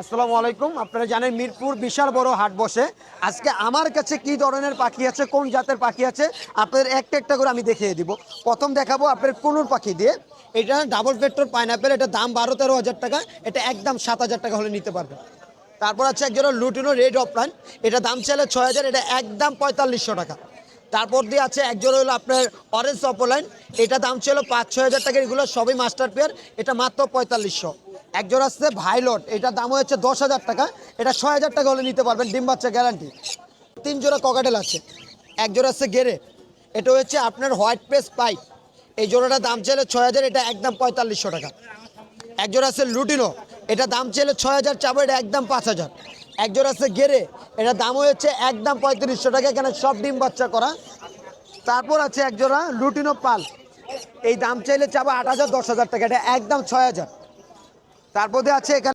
আসসালামু আলাইকুম। আপনারা জানেন মিরপুর বিশাল বড় হাট বসে। আজকে আমার কাছে কি ধরনের পাখি আছে, কোন জাতের পাখি আছে, আপনাদের একটা একটা করে আমি দেখিয়ে দিব। প্রথম দেখাবো আপনার কুনুর পাখি দিয়ে। এটা ডাবল পেট্রোল পাইনাপেল এটা দাম বারো তেরো হাজার টাকা, এটা একদম সাত হাজার টাকা হলে নিতে পারবেন। তারপর আছে একজনের লুটিনো রেড অফলাইন এটা দাম চাইলে ছয় হাজার, এটা একদম পঁয়তাল্লিশশো টাকা। তারপর দিয়ে আছে একজন হলো আপনার অরেঞ্জ অপলাইন এটা দাম ছিল পাঁচ, ছয় হাজার টাকা, এগুলো সবই মাস্টার পেয়ার এটা মাত্র পঁয়তাল্লিশশো। একজন আসছে ভাইলট এটার দাম হচ্ছে দশ হাজার টাকা। এটা ছয় হাজার টাকা হলে নিতে পারবেন, ডিম বাচ্চা গ্যারান্টি তিন জোড়া ককাটেল আছে এক জোড়া গেরে এটা হচ্ছে আপনার হোয়াইট পেস পাইপ এই জোড়াটা দাম চাইলে ছয় হাজার এটা একদম পঁয়তাল্লিশশো টাকা। একজন আছে লুটিনো এটা দাম চাইলে ছয় হাজার চাবো এটা একদম পাঁচ হাজার একজন আছে গেরে এটা দাম হয়েছে একদম পঁয়ত্রিশশো টাকা, এখানে সব ডিম বাচ্চা করা। তারপর আছে একজোড়া লুটিনো পাল এই দাম চাইলে চাবো আট হাজার, দশ হাজার টাকা, এটা একদম ছয় হাজার তারপর আছে এখানে